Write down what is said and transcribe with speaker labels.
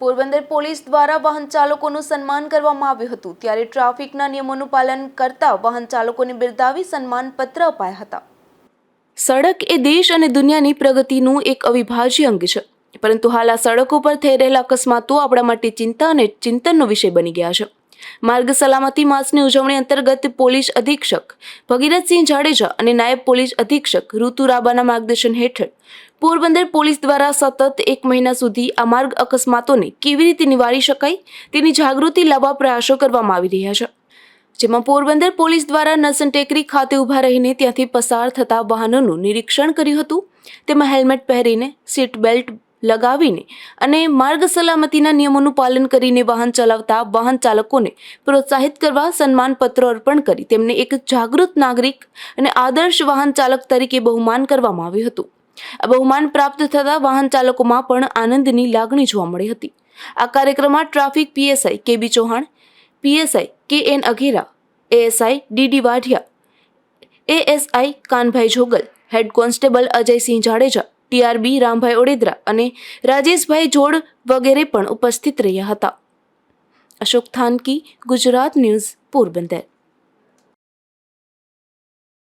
Speaker 1: Porbandar police દ્વારા વાહન ચાલકોનું સન્માન કરવામાં આવ્યું હતું. ત્યારે ટ્રાફિકના નિયમોનું પાલન કરતા વાહન ચાલકોને બિરદાવી સન્માન પત્ર અપાયા હતા. સડક એ દેશ અને દુનિયાની પ્રગતિનું એક અવિભાજ્ય અંગ છે. પરંતુ હાલ આ સડકો પર થઈ રહેલા અકસ્માતો આપણા માટે ચિંતા અને ચિંતનનો વિષય બની ગયા છે. માર્ગ સલામતી માસની ઉજવણી અંતર્ગત પોલીસ અધિક્ષક ભગીરથસિંહ જાડેજા અને નાયબ પોલીસ અધિક્ષક ઋતુ રાબાના માર્ગદર્શન હેઠળ પોરબંદર પોલીસ દ્વારા સતત એક મહિના સુધી આ માર્ગ અકસ્માતોને કેવી રીતે નિવારી શકાય તેની જાગૃતિ લાવવા પ્રયાસો કરવામાં આવી રહ્યા છે. જેમાં પોરબંદર પોલીસ દ્વારા નરસન ટેકરી ખાતે ઊભા રહીને ત્યાંથી પસાર થતા વાહનોનું નિરીક્ષણ કર્યું હતું. તેમાં હેલ્મેટ પહેરીને સીટ બેલ્ટ લગાવીને અને માર્ગ સલામતીના નિયમોનું પાલન કરીને વાહન ચલાવતા વાહન ચાલકોને પ્રોત્સાહિત કરવા સન્માન પત્રો અર્પણ કરી તેમને એક જાગૃત નાગરિક અને આદર્શ વાહન ચાલક તરીકે બહુમાન કરવામાં આવ્યું હતું. આ બહુમાન પ્રાપ્ત થતા વાહન ચાલકોમાં પણ આનંદની લાગણી જોવા મળી હતી. આ કાર્યક્રમમાં traffic PSI K B Chauhan, PSI K N Aghera, ASI DD Vadhiya, ASI Kanbhai Jogal, head constable Ajaysinh Jadeja TRB, Rambhai Odedara અને રાજેશભાઈ જોડ વગેરે પણ ઉપસ્થિત રહ્યા હતા. અશોક થાનકી, ગુજરાત ન્યૂઝ, પોરબંદર.